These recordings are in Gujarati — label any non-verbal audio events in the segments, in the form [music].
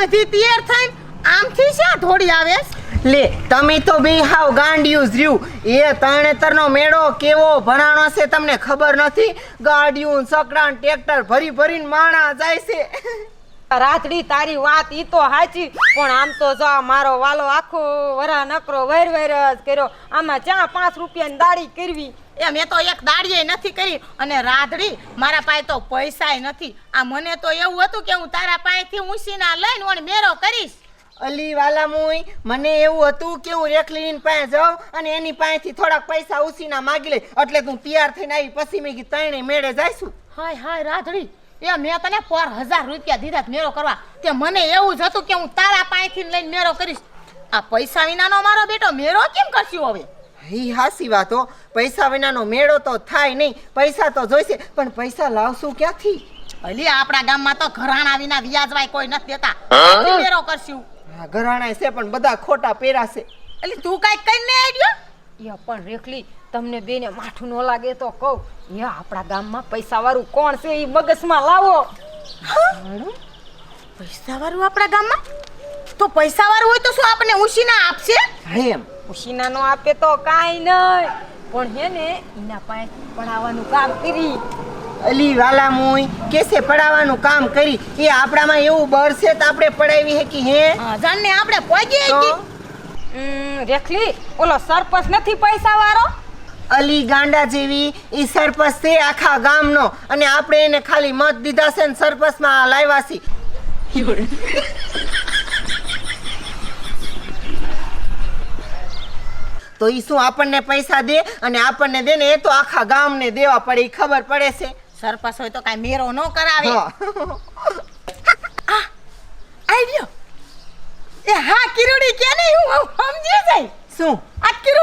બધી તૈયાર થઈને આમથી શા થોડી આવે લે, તમે તો બે હાવ ગાંડિયું જ રહ્યું. એ તરણેતરનો મેળો કેવો ભરાણો છે તમને ખબર નથી? ગાડીયું સકડાન ટ્રેક્ટર ભરી ભરીને માણા જાય છે. રાતડી તારી વાત ઈ તો સાચી પણ આમ તો જો મારો વાલો આખો વરા નકરો વૈર વૈર જ કર્યો. આમાં ચા પાંચ રૂપિયાની દાડી કરવી. એ મેં તો એક દાડીએ નથી કરી અને રાધડી મારા પાસે તો પૈસાય નથી. આ મને તો એવું હતું કે હું તારા પાસેથી ઉછીના લઈને ઓણ મેરો કરીશ. અલી વાલા મુઈ મને એવું હતું કે હું રેખલીની પાસે જાઉં અને એની પાસેથી થોડાક પૈસા ઉસીના માગી લઈ એટલે તું તૈયાર થઈને આવી પછી મેં કીધું ત્રણે મેળે જઈશું. હાય હાય રાધડી એ મેં તને પર હજાર રૂપિયા દીધા મેળો મેરો કરવા. તે મને એવું જ હતું કે હું તારા પાસેથી લઈને મેરો કરીશ. આ પૈસા વિનાનો મારો બેટો મેરો કેમ કરશું હવે? હી હાસી વાત હો. પૈસા વિનાનો મેળો તો થાય નહીં. પૈસા તો જોઈશે. પણ પૈસા લાવશું ક્યાંથી? અલી આપણા ગામમાં તો ઘરાણા વિના વ્યાજવાય કોઈ નથી દેતા. મેળો મેરો કરશું. હા ઘરાણા છે પણ બધા ખોટા પહેરાશે એટલે તું કાંઈક કરીને આવ્યો એ પણ રેખલી તમને બેને માઠું ન લાગે તો કહું. એ આપણા ગામમાં પૈસાવાળું કોણ છે એ મગજમાં લાવો. પૈસાવાળું આપણા ગામમાં? તો પૈસાવાળું હોય તો શું આપણને ઉશીના આપશે? એમ. ઉશીના નો આપે તો કાંઈ નહીં પણ હે ને એના પાસે પડાવવાનું કામ કરી. અલી વાલા મુઈ કેસે પડાવવાનું કામ કરી? એ આપણામાં એવું બળશે તો આપણે પડાવી હકી હે? જાણને આપણે પહોંચી તો? ગઈ રેખલી ઓલો સરપંચ નથી પૈસા વાળો અલી ગાંડા જેવી એ સરપંચ છે આખા ગામનો. અને આપણે એને ખાલી મત દીધા છે ને સરપંચમાં લાવ્યા છે. તો ઈ શું આપણને પૈસા દે અને આપણને દે ને એ તો આખા ગામને દેવા પડે ઈ ખબર પડે છે. સરપંચ હોય તો કાંઈ મેરો ન કરાવે. આવ્યો. એ હા કિરોડી કે નહીં? હું સમજી જાય. શું? આ નતું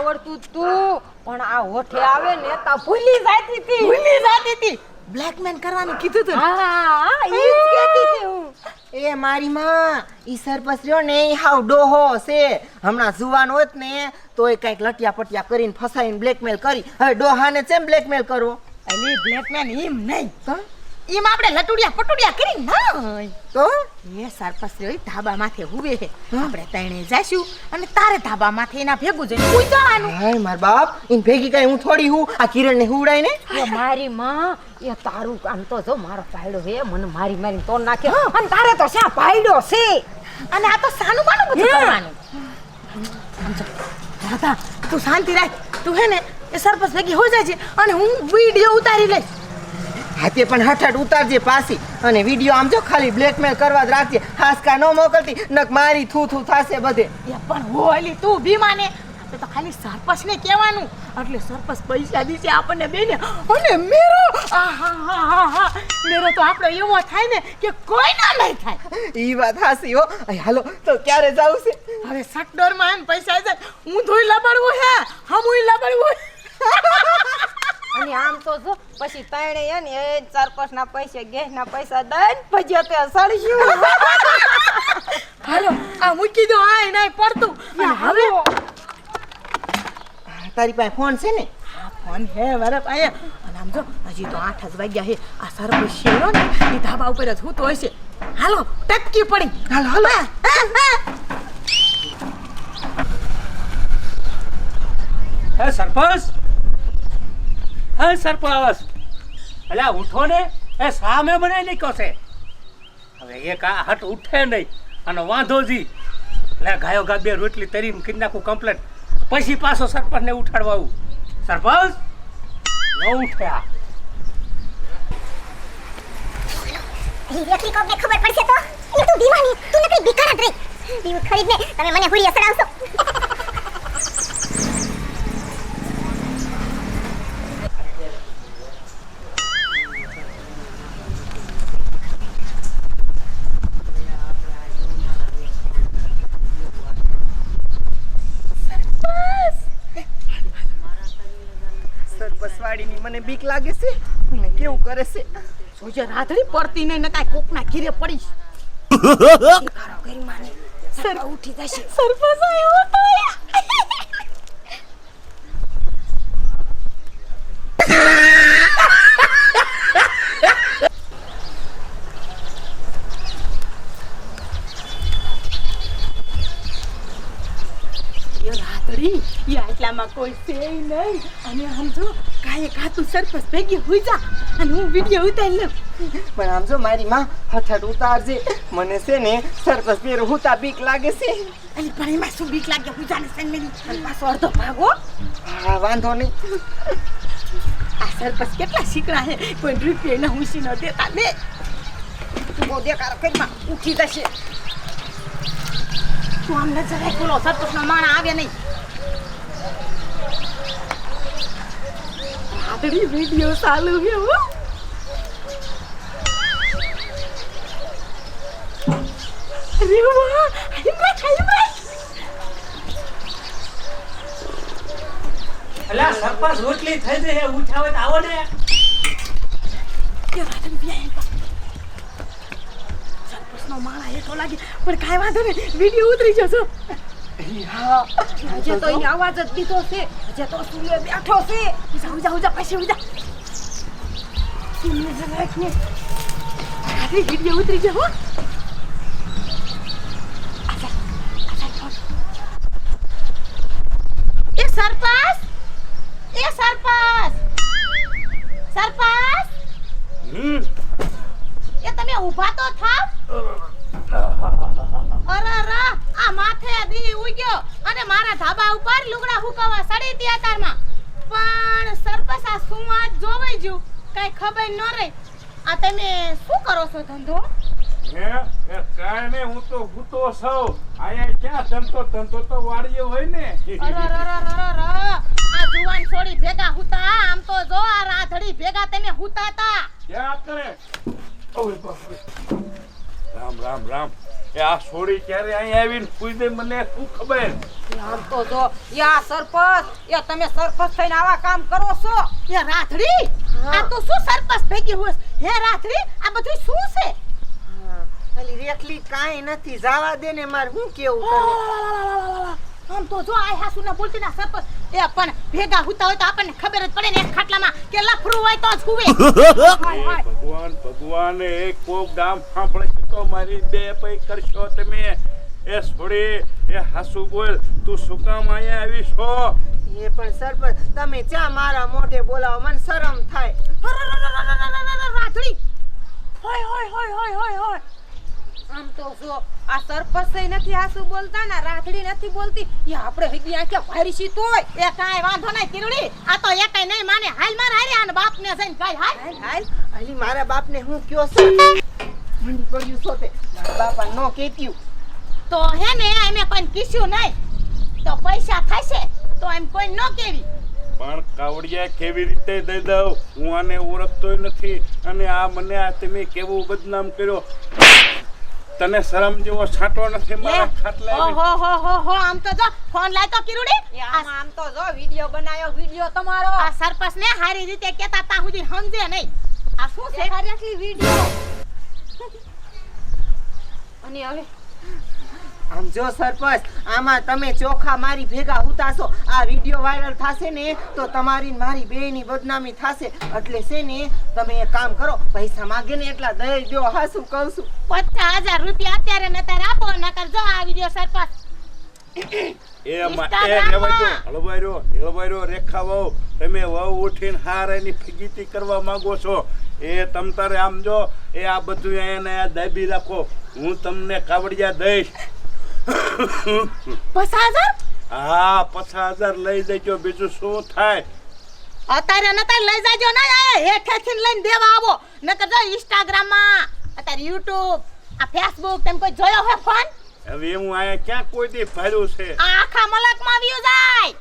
આવડતું તું. પણ આ હોઠે આવે ને તા ભૂલી જાતી હતી. ભૂલી જાતી હતી. બ્લેકમેન કરવાનું કીધું તું હા હા ઈ જ કહેતી હતી હું. એ મારી માં ઈ સરપસ રહ્યો ને ઈ હાવ ડોહો છે. હમણાં જુવાન હોત ને તો એ કંઈક લટિયા પટિયા કરીને ફસાઈને બ્લેકમેલ કરી. હવે ડોહાને ચેમ બ્લેકમેલ કરવો? અલી બ્લેકમેન એમ નહીં. તો એમ આપણે લટુડિયા પટુડિયા કરી ના. તો એ સરપસ રહ્યો ધાબા માથે હુવે છે. આપણે તણે જાશું અને તારે ધાબા માથે એના ભેગું જઈને કોઈ જવાનું હે માર બાપ. ઇન ભેગી કઈ હું થોડી હું? આ કિરણ ને હુવડાય ને? એ મારી માં એ તારું આમ તો જો મારો પાયડો હે મને મારી મારી તો નાખે અને તારે તો શા પાયડો છે. અને આ તો સાનું માનું બધું કરવાનું. દાદા તું શાંતિ રાખ. તું હે ને એ સરપસ ભેગી હો જાય છે. અને હું વીડિયો ઉતારી લઈશ. હાથે પણ હઠાટ ઉતારજે પાછી. અને વીડિયો આમ જો ખાલી બ્લેકમેલ કરવા જ રાખજે. હાસકા ન મોકલતી નક મારી થૂ થૂ થાશે બધે. એ પણ હોલી તું ભીમાને. આપણે તો ખાલી સરપસ ને કહેવાનું. એટલે સરપંચ પૈસા દીશે આપણને બેને. અને મેરો હા હા હા હા. મેરો તો આપણો એવો થાય ને કે કોઈ ના નહીં થાય. ઈ વાત હાસી હો. હાલો તો ક્યારે જાવું છે? હવે સટડોરમાં એમ પૈસા આવી જાય હું ધોઈ લબડવું હે હમુય લબડવું અને આમ તો જો પછી તાણે એ ને એ સરપંચ ના પૈસા ગેસ ના પૈસા દઈને પછી અત્યારે સળશું હાલો આ મૂકી દો આ એને પડતું. અને હવે તારી પાસે ફોન છે ને? આ ફોન હે વરફ આયા. અને આમ જો હજી તો આઠ જ વાગ્યા હે. આ સરપો શેરો ને એ ધાબા ઉપર જ હું તો હશે. હાલો ટપકી પડી. હાલો હાલો. હે સરપંચ. હે સરપંચ અલ્યા ઉઠો ને. એ સામે બનાવી નાખ્યો છે. હવે એક આ હટ ઉઠે નહીં. અને વાંધો જી. એટલે ગાયો ગા બે રોટલી તરી કરી નાખું કમ્પ્લેટ પછી પાછો સરપંચને ઉઠાડવા આવું. સરપંચ, ન ઉઠે ખબર પડશે તો? એટલે તું દીવાની તું નકરી ભિખાર જ રહી. દીવ ખરીદને. તમે મને હુડી અસડાવશો [laughs] મને બીક લાગે છે? અને કેવું કરે છે? સોજે રાધડી પડતી નહીં ને કાંઈ કોકના ઘીરે પડીશ. સર ઉઠી જશે. સરપંચ આવ્યો તો કોઈ છે નહીં. અને આમ જો કાંઈ કાતું સરપસ ભેગી હોઈ જા અને હું વીડિયો ઉતારી લઉં. પણ આમ જો મારી માં હથડ ઉતારજે. મને છે ને સરપસ પેરું હુતા બીક લાગે છે. અને પણ એમાં શું બીક લાગે? હું જાને સંગમેની મેલી પાછો અડધો ભાગો હા. વાંધો નહીં. આ સરપસ કેટલા શીકડા છે? કોઈ રૂપિયા ના હુંસી ન દેતા લે તું બહુ દેખાડો કરીમાં ઉઠી જશે. તું આમ નજર રાખ બોલો સરપંચ નો માણા આવે નહીં. રાતડી વીડિયો ચાલુ હો અરે વાહ હિંમત હિંમત અલ્યા સરપંચ રોટલી થઈ જઈ ઉઠાવે તો આવો ને. કે રાતડી બિયા સરપંચનો માણા હેઠો લાગે. પણ કાંઈ વાંધો નહીં વીડિયો ઉતરી જશો. હા હજે તો એની અવાજ જ દીધો છે હજે તો સૂર્ય બેઠો છે ઉજા ઉજા ઉજા પછી ઉજા રાત્રે વીડિયો ઉતરી હો આજા, આજા ફોન. એ સરપંચ એ સરપંચ સરપંચ હમ એ તમે ઊભા તો થાવ અરે રા આ માથે દી ઉગ્યો અને મારા ધાબા ઉપર હુકવા સડી અતારમાં પણ સરપંચ આ શું વાત જોવાઈ ગયું? કઈ ખબર ન રહી. આ તમે શું કરો છો ધંધો? હે? તો ભૂતો સૌ આયા ક્યાં ધંધો? ધંધો તો વાળીએ હોય ને. આ જુવાન છોડી ભેગા હુતા. આમ તો જો આ રાધડી ભેગા તમે હુતા તા. ક્યાં કરે? ઓય. રામ રામ રામ. એ આ છોડી ક્યારે અહીંયા આવીને દે મને શું ખબર? આમ તો જો યા સરપંચ યા તમે સરપંચ થઈને આવા કામ કરો છો? એ રાથડી આ તો શું સરપંચ ભેગી હોસ હે રાથડી આ બધું શું છે? ખાલી રેખલી કાંઈ નથી. જાવા દે ને મારે શું કેવું આમ તો જો આ હાસુ ના બોલતી ના સરપંચ એ પણ ભેગા હુતા હોય તો આપણને ખબર જ પડે ને એક ખાટલામાં કે લફરું હોય તો જ હુવે. [laughs] હાય, એ હાય. ભગવાન ભગવાન એ કોક ગામ સાંભળે છે તો મારી બે પૈ કરશો તમે. એ છોડી એ હાસુ બોલ તું શું કામ અહીંયા આવી છો? એ પણ સરપંચ તમે ચા મારા મોઢે બોલાવો મને શરમ થાય. રાધડી હોય હોય હોય હોય હોય હોય આમ તો જો આ સરપંચ ય નથી આસુ બોલતા ને રાધડી નથી બોલતી એ આપણે હગી આંખે ભારી સી તોય એ કાંઈ વાંધો નહીં કિરડી આ તો એકાઈ નહીં માને. હાલ માર હારે આને બાપ ને જઈને કાઈ હાલ. હાલ હાલ. અલી મારા બાપને હું કયો છે? મંડી પડ્યું છો તે. મારા બાપા નો કેત્યું તો હે ને અમે કોઈ કીધું નહીં. તો પૈસા થશે તો એમ કોઈ ન કેવી. પણ કાવડિયા કેવી રીતે દઈ દઉં? હું આને ઓળખતોય નથી. અને આ મને આ તમે કેવું બદનામ કર્યો? તને શરમ જેવો છાંટો નથી મારા ખાટલે ઓહો હો હો હો આમ તો જો ફોન લાય તો કિરુડી આમ તો જો વિડિયો બનાવ્યો વિડિયો તમારો. આ સરપસ ને હારી રીતે કેતા તા સુધી સમજે નહીં. આ શું છે? દેખાડ્યાથી વિડિયો. અને હવે આમ જો સરપંચ આમાં તમે ચોખા મારી ભેગા ઉતારશો આ વીડિયો વાયરલ થશે ને તો તમારી મારી બેયની બદનામી થશે. એટલે છે ને તમે એક કામ કરો પૈસા માગે ને એટલા દઈ દો હા શું કહું છું? પચાસ હજાર રૂપિયા અત્યારે ને તારે આપો નકર જો આ વીડિયો સરપંચ. એ માં એ હળવાયરો હળવાયરો રેખા વહુ તમે વહુ ઉઠીને હાર એની ફગીતી કરવા માંગો છો? એ તમ તારે આમ જો એ આ બધું એને દાબી રાખો. હું તમને કાવડિયા દઈશ. [laughs] પચાસ હજાર? હા પચાસ હજાર લઈ જજો. બીજું શું થાય? અત્યારે નતા લઈ જાજો ને. હેઠેથી લઈને દેવા આવો. નકર જો ઇન્સ્ટાગ્રામમાં અત્યારે યુટ્યુબ આ ફેસબુક તેમ કોઈ જોયો હે ફોન? હવે હું ક્યાં કોઈ દી છે? આ આખા મલકમાં વ્યુ જાય.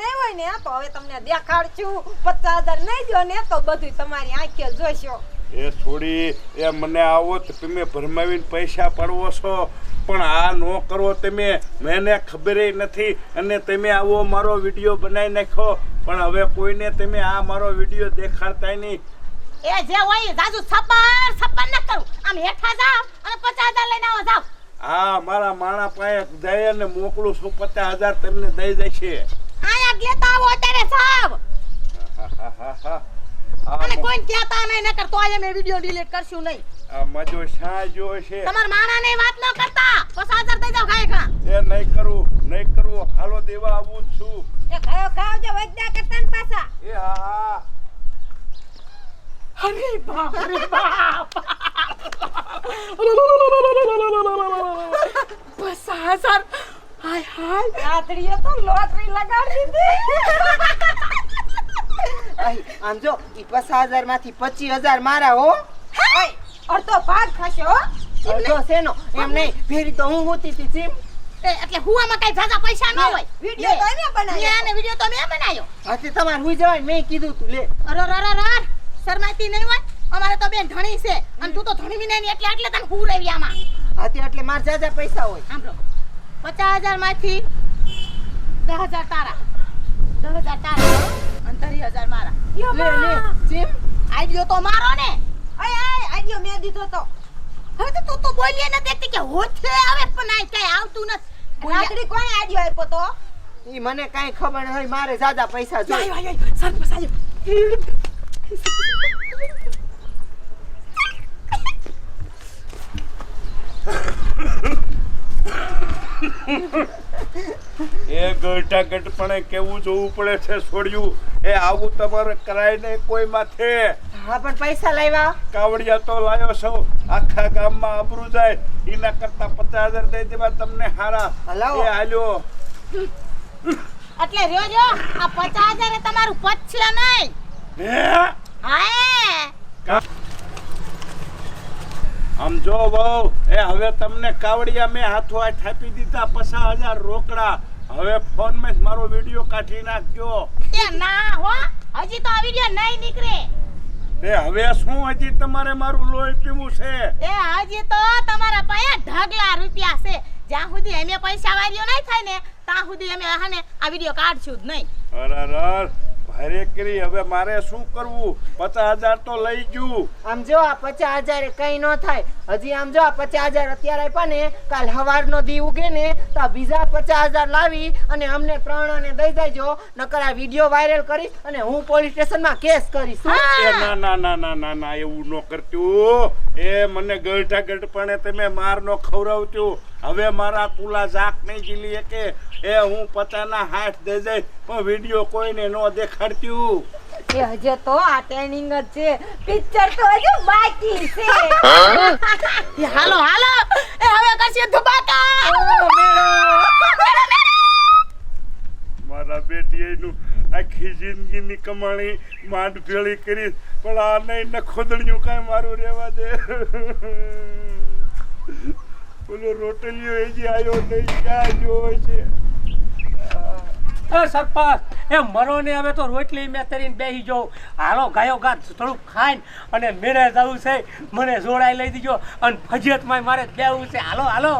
નહીં હોય ને તો હવે તમને દેખાડશું. પચાસ હજાર નહીં જો ને તો બધું તમારી આંખે જોશો એ છોડી એ મને આવો તો તમે ભરમાવીને પૈસા પડવો છો. પણ આ ન કરો તમે. મને ખબર નથી અને તમે આવો મારો વીડિયો બનાવી નાખ્યો. પણ હવે કોઈને તમે આ મારો વીડિયો દેખાડતા નહીં. એ જે હોય જાજુ સપર સપર ન કરું. આમ હેઠા જાવ અને પચાસ હજાર લઈને આવો જાવ હા મારા માણા પાસે જાય અને મોકલું છું પચાસ હજાર તમને દઈ જશે. આયા લેતા આવો અત્યારે સાવ અને કોઈ કહેતા નહીં નકર તો આજે મેં વિડિયો ડિલીટ કરશું નહીં. આ મજો શા જો છે. તમારા માણાને વાત ન કરતા. પસાજર દઈ જાવ ખાય ખા એ નહીં કરું નહીં કરું હાલો દેવા આવું છું. એ કયો ખાવજો વૈદ્યા કરતા ને પાછા. એ હા હા. અરે બાપ રે બાપ. પચાસ હાય હાય. રાત્રિએ તો લોટરી લગાડી દીધી. આમ જો ઈ પચાસ હજારમાંથી પચીસ હજાર મારા હો. અડધો ભાગ થશે હો. અડધો શેનો? એમ નહીં. ફેરી તો હું હોતી હતી ચીમ. એટલે હુવામાં કઈ જાજા પૈસા ન હોય. વીડિયો તો અમે બનાવ્યો. અને વિડિયો તો મેં બનાવ્યો હાથી તમાર હુઈ જવાય? મેં કીધું તું લે. અરે અરે ર ર શરમાતી નહીં હોય? અમારે તો બેન ધણી છે. અને તું તો ધણી વિના ની એટલે એટલે તને હું રેવી આમાં? હાથી એટલે મારા જાજા પૈસા હોય. સાંભળો. પચાસ હજારમાંથી દસ હજાર તારા. દસ હજાર તારા ત્રીસ હજાર મારા. લે લે જીમ આઈડિયો તો મારો ને. આડિયો મેં દીધો તો. હવે તો તું તો બોલીએ ન દેખતી કે હોઠે આવે પણ આ કઈ આવતું નથી. રાત્રી કોણે આડિયો આપ્યો તો? ઈ મને કાઈ ખબર હોય મારે જાદા પૈસા જોઈએ. આયો, આયો. સરપંચ આયો. [laughs] [laughs] એ ગઢા ગઢપણે કેવું જોવું પડે છે છોડ્યું. એ આવું તમારે કરાય ને કોઈ માથે. હા પણ પૈસા લાવ્યા? કાવડિયા તો લાવ્યો છો. આખા ગામમાં આબરૂ જાય. એના કરતા પચાસ હજાર દઈ દેવા તમને હારા. એ હાલ્યો. એટલે રહ્યો જો. આ પચાસ હજાર એ તમારું પચશે નહીં. હે? હા આમ જો બહુ એ હવે તમને કાવડિયા મેં હાથો હાથ આપી દીધા પચાસ હજાર રોકડા. હવે ફોનમાં મારો વીડિયો કાઢી નાખજો. એ ના હો હજી તો આ વિડિયો નહીં નીકળે. એ હવે શું હજી તમારે મારું લોહી પીવું છે? એ હજી તો તમારા પાસે ઢગલા રૂપિયા છે. જ્યાં સુધી અમે પૈસા વાળ્યો નહીં થાય ને ત્યાં સુધી અમે હાને આ વિડિયો કાઢશું જ નહીં. અરર ભારે કરી હવે મારે શું કરવું? પચાસ હજાર તો લઈ ગયું. આમ જો આ પચાસ હજાર કઈ ન થાય. હજી આમ જો આ પચાસ હજાર અત્યારે આપ્યા ને કાલ હવારનો દી ઉગે ને તો આ બીજા પચાસ હજાર લાવી અને અમને ત્રણને દઈ દેજો નકર આ વીડિયો વાયરલ કરીશ અને હું પોલીસ સ્ટેશનમાં કેસ કરીશ. એ ના ના ના ના ના ના એવું ન કરતું. એ મને ગળઠા ગળપણે તમે માર નો ખવડાવતું હવે મારા કુલા જાક નહીં જીલી કે એ હું પતાના હાથ દે જાય પણ વીડિયો કોઈને ન દેખાડતી એ હજે તો આ ટ્રેનિંગ જ છે. પિક્ચર તો હજુ બાકી છે. હાલો હાલો. એ હવે કરશે ધબાકા. મારા બેટી એનું આખી જિંદગીની કમાણી માંડ ભેળી કરી પણ આ નહીં ને ખોદણિયું કાંઈ મારું રહેવા દે. ઓલો રોટલીઓ એ જે આવ્યો નહીં ક્યાં જોયો છે? એ સરપંચ એ મરો ને હવે તો રોટલી મેં તરીને બેસી જાઉં. હાલો ગાયો ગા થોડુંક ખાઈને અને મેળે જવું છે. મને જોડાઈ લઈ દીજો અને ફજિયતમાં મારે બેવું છે. હાલો હાલો.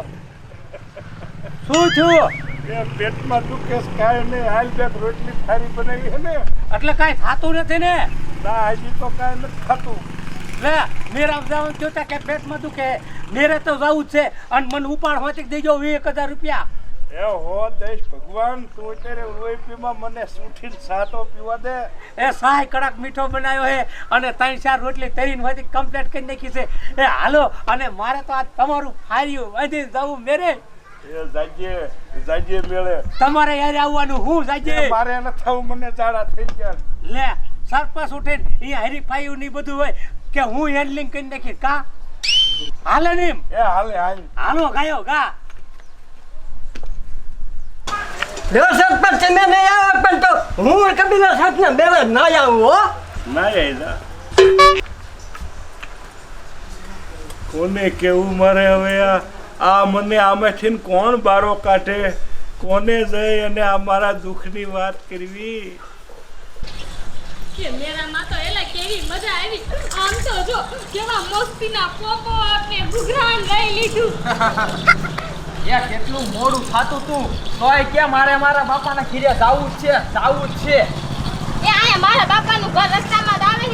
શું થયું? એ પેટમાં દુખે છે, કાંઈ નહીં હાલ બેક રોટલી થારી બનાવી છે ને? એટલે કાંઈ થતું નથી ને? ના હજી તો કાંઈ નથી ખાતું લે મેરા જવાનું થયું તા કે પેટમાં દુખે. મેરે તો જવું છે. અને મને ઉપાડ હોતી દેજો વીસ એક હજાર રૂપિયા. એ હો દઈશ ભગવાન તું અત્યારે રોઈપીમાં મને સૂઠીને સાતો પીવા દે. એ સાય કડક મીઠો બનાવ્યો હે અને ત્રણ ચાર રોટલી તરીને હોતી કમ્પ્લીટ કરી નાખી છે. એ હાલો અને મારે તો આ તમારું ફાર્યું વધી જવું મેરે. જાજે જાજે મેળે. તમારે યાર આવવાનું હું એ મારે ન થવું મને જાડા થઈ ગયા. લે સરપંચ ઉઠીને અહીંયા હરીફાયું ની બધું હોય. કે હું હેન્ડલિંગ કરી નાખી કા? હાલે નીમ એ હાલે હાલ. હાલો ગાયો કા જો પર તમે નહીં આવે પણ તો હું કબીલા સાથે બેલે ના આવું હો. ના આયલા કોને કેવું મારે હવે આ? આ મને આમેથી ને કોણ બારો કાઢે? કોને જઈ અને આ મારા દુઃખની વાત કરવી? કે મેરામાં તો એલા કેવી મજા આવી. આમ તો જો કેવા મસ્તીના પોપો આપને ઘૂઘરાણ લઈ લીધું. યા કેટલું મોડું થાતું તું. તોય કે મારે મારા બાપાના ખીરે જાવું છે જાવું જ છે. એ આયા મારા બાપાનું ઘર રસ્તામાં જ આવે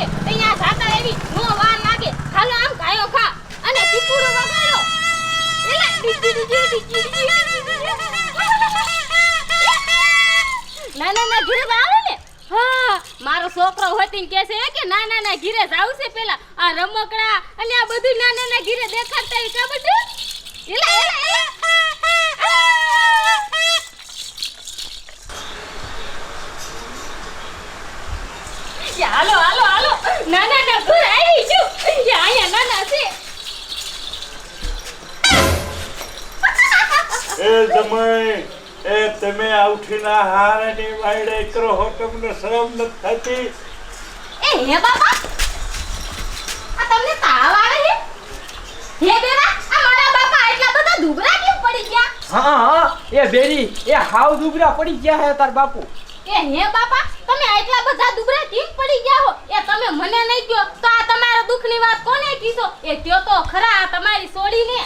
તમે હારની વાયડે કરો હો તમને શરમ ન થતી? એ હે બાપા? આ તમને તાવ આવે છે હે બેરા આ મારા બાપા એટલા બધા દુબરા કેમ પડી ગયા? હા હા એ બેરી એ હાવ દુબરા પડી ગયા હે તાર બાપુ. એ હે બાપા તમે એટલા બધા દુબરા કેમ પડી ગયા હો? એ તમે મને નહીં કહો તો આ તમારા દુઃખની વાત કોને કીધો? એ કયો તો ખરા આ તમારી સોડીને.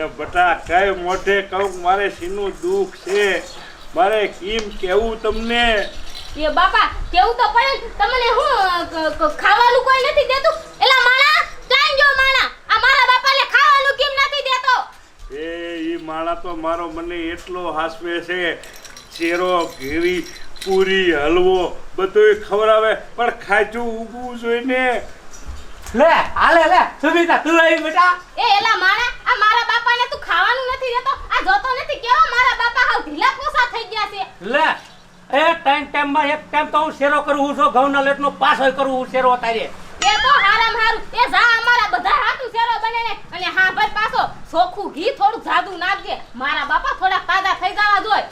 એ બટા કઈ મોઢે કહું મારે સીનું દુઃખ છે? મારે કેમ કેવું તમને? એ બાપા કેવું તો પડે તમને હું ખાવાનું કોઈ નથી દેતું? એલા માણા ક્યાં ગયો માણા. આ મારા બાપાને ખાવાનું કેમ નથી દેતો? એ ઈ માણા તો મારો મને એટલો હાસવે છે. ચેરો ઘેરી પૂરી હલવો બધું ખવડાવે પણ ખાચું ઊભું જોઈને લે હાલે લે સુમિતા તું આવી બેટા. એ એલા માણા આ મારા ખાવાનું નથી દેતો આ જોતો નથી? કેવો મારા બાપા હાવ ઢીલા પોસા થઈ ગયા છે? લે એ ટાઈમ ટાઈમમાં એક ટાઈમ તો હું શેરો કરું છું ઘઉંના લેટનો પાછો કરું હું શેરો તારે. એ તો હારામ હારું. એ જા અમારા બધા હાટુ શેરો બને ને. અને હા ભાઈ પાછો ચોખ્ખું ઘી થોડું જાદુ નાખજે. મારા બાપા થોડા તાજા થઈ જવા જોઈએ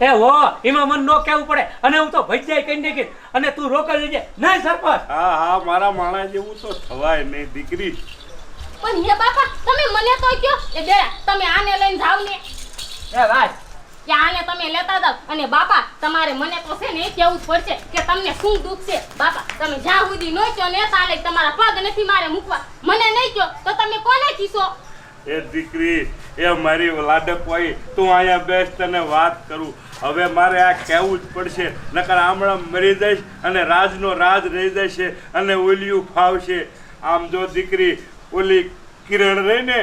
એ હો એમાં મન નો કેવું પડે. અને હું તો ભજાઈ કહી નાખીશ. અને તું રોકડ લેજે નહીં સરપંચ. હા હા મારા માણા જેવું તો થવાય નહીં દીકરી. પણ હે બાપા તમે મને તો કયો એ બેડા તમે આને લઈને જાવ ને. એ ભાઈ કે આને તમે લેતા જાવ. અને બાપા તમારે મને તો છે ને એ કહેવું જ પડશે કે તમને શું દુઃખ છે? બાપા તમે જ્યાં સુધી નો કહો ને તાલે તમારા પગ નથી મારે મૂકવા. મને નહીં કહો તો તમે કોને કીશો? એ દીકરી એ મારી લાડક હોય તું અહીંયા બેસ તને વાત કરું. હવે મારે આ કહેવું જ પડશે. નકર આમળા મરી જઈશ અને રાજનો રાજ રહી જશે અને ઓલિયું ફાવશે. આમ જો દીકરી ઓલી કિરણ રહી ને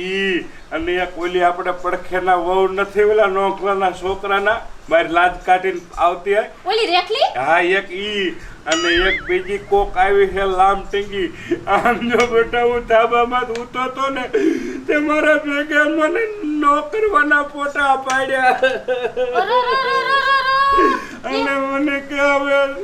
ઈ અને એક ઓલી આપણે પડખેના વહુ નથી ઓલા નોકરાના છોકરાના મારી લાજ કાઢીને આવતી હોય. ઓલી રેખલી? હા એક ઈ અને એક બીજી કોક આવી છે લામ ટીંગી. આમ જો બેટા હું ધાબામાં ઉતો તો ને તે મારા ભેગા મને નોકરવાના ફોટા પાડ્યા. અને મને કે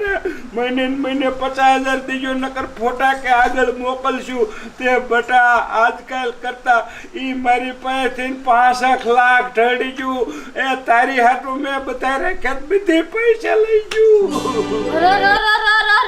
ને મહિને મહિને પચાસ હજાર દીજો, નકર ફોટા કે આગળ મોકલશું. તે બટા આજકાલ કરતા એ મારી પાસેથી પાસઠ લાખ ઢળી ગયું. એ તારી હાટું મેં બધા રેખત બધે પૈસા લઈ ગયું.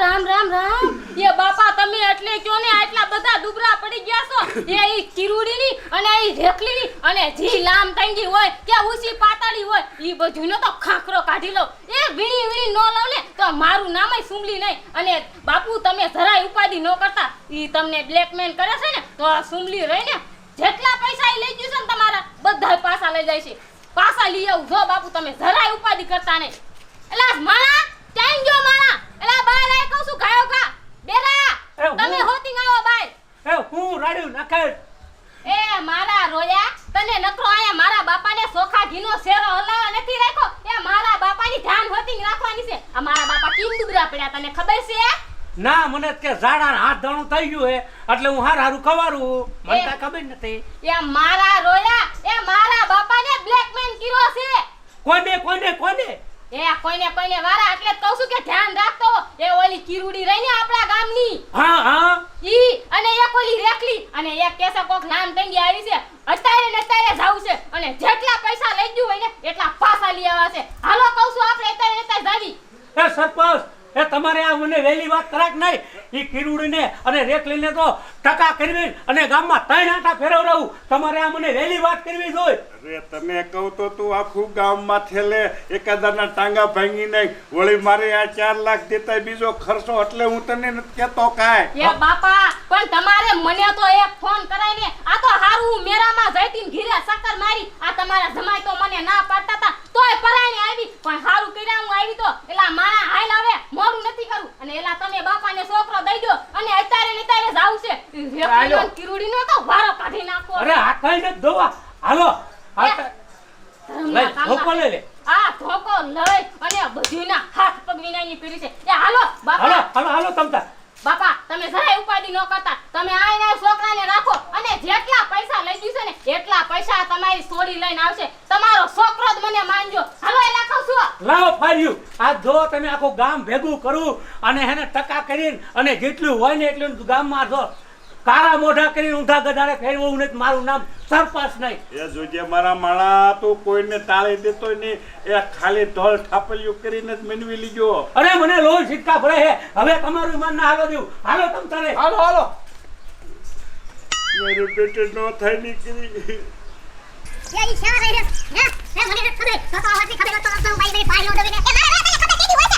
રામ રામ રામ. એ બાપા, તમે એટલે કયો ને, આટલા બધા દુબરા પડી ગયા છો? એ ઈ ચીરુડીની અને ઈ રેખલીની અને જી લામ તંગી હોય, કે ઉસી પાતાળી હોય, ઈ બધું તો ખાખરો કાઢી લો એ વીણી વીણી નો લાવ ને તો મારું નામય સુમલી નહીં. અને બાપુ તમે જરાય ઉપાધિ ન કરતા. ઈ તમને બ્લેકમેલ કરે છે ને તો આ સુમલી રહીને જેટલા પૈસા ઈ લઈ ગયું છે ને તમારા બધા પાછા લઈ જાય છે. પાછા લઈ આવું. જો બાપુ તમે જરાય ઉપાધિ કરતા નહીં. એલા માણા ટાઈમ ગયો માણા. એલા બહાર આય કહું છું ગાયો ગા બેરા તમે હોતી આવો બાય. હું રાડ્યું નાખે એ મારા રોયા તને નકરો આયા મારા બાપાને સોખા ઘીનો શેરો હલાવા નથી રાખ્યો? એ મારા બાપાની ધ્યાન હોતી રાખવાની છે. આ મારા બાપા કેમ દુબરા પડ્યા? તને ખબર છે? ના મને કે ઝાડા હાથ ધણું થઈ ગયું હે એટલે હું હાર હારું ખવારું. મને તો ખબર નથી. એ મારા રોયા એ મારા બાપાને બ્લેકમેલ કર્યો છે. કોને કોને કોને એ કોઈને કોઈને વારા એટલે જ કહું છું કે ધ્યાન રાખતો એ ઓલી કિરુડી રહી ને આપણા ગામની. હા હા. ઈ અને એક ઓલી રેખલી અને એક કેસે કોક નામ તંગી આવી છે. અત્યારે ને અત્યારે જાવું છે. અને જેટલા પૈસા લઈ ગયું હોય ને એટલા પાછા લઈ આવવા છે. હાલો કહું છું આપણે અત્યારે અત્યારે જાવી. એ સરપંચ એ તમારે આ મને વહેલી વાત કરાક નહીં? એ કિરુડીને અને રેખલીને તો ટકા કરવી અને ગામમાં ત્રણ આંટા ફેરવડાવું. તમારે આ મને વહેલી વાત કરવી જોઈએ અરે તમે કહું તો તું આખું ગામમાં થેલે એકાદાના ટાંગા ભાંગી નાખ વળી મારે આ ચાર લાખ દેતા બીજો ખર્ચો એટલે હું તને નથી કહેતો કાય એ બાપા પણ તમારે મને તો એક ફોન કરાઈને આ તો હારું હું મેરામાં જઈતી ને ઘીરે સકર મારી. આ તમારા જમાઈ તો મને ના પાડતા હતા તોય પરાણે આવી. પણ હારું કર્યા હું આવી તો. એલા માણા હાલ આવે મોડું નથી કરું. અને એલા તમે બાપાને છોકરો દઈ દો. અને અત્યારે ને અત્યારે જાવ છે. રેપડીનો ને કિરુડીનો તો વારો કાઢી નાખો. અરે આ કઈ નથી દોવા? હાલો. લઈ, ધોકો લઈ લે. આ ધોકો લઈ અને બધીના હાથ પગ વિનાની પીરી છે. એ હાલો બાપા. હાલો હાલો તમતા. બાપા તમે જરાય ઉપાડી ન કરતા. તમે આઈને છોકરાને રાખો અને જેટલા પૈસા લઈ દીધું ને એટલા પૈસા તમારી સોડી લઈને આવશે? તમારો છોકરો જ મને માનજો હાલો એ લખો છો લાવો ફાર્યું. આ જો તમે આખું ગામ ભેગું કરું અને એને ટકા કરીને અને જેટલું હોય ને એટલું ગામમાં જો કાળા મોઢા કરીને ઊંધા ગધાડે ફેરવું નથી મારું નામ સરપાસ નહીં. એ જોજે મારા માણા તો કોઈને તાળી દેતો નહીં. એ ખાલી ઢોલ ઠાપલિયું કરીને જ મેનવી લીજો. અરે મને લોહી સિક્કા ભરે હે હવે તમારું મન ના હાલો દેવું હાલો તમ તારે. હાલો હાલો. મારે પેટે ન થાય નીકળી. યાર ઈ સેવા કરી દે મને ખબર. તો તો આવતી તો તો ભાઈ ભાઈ ફાઈલ નો દે એ મારે ખબર કેવી હોય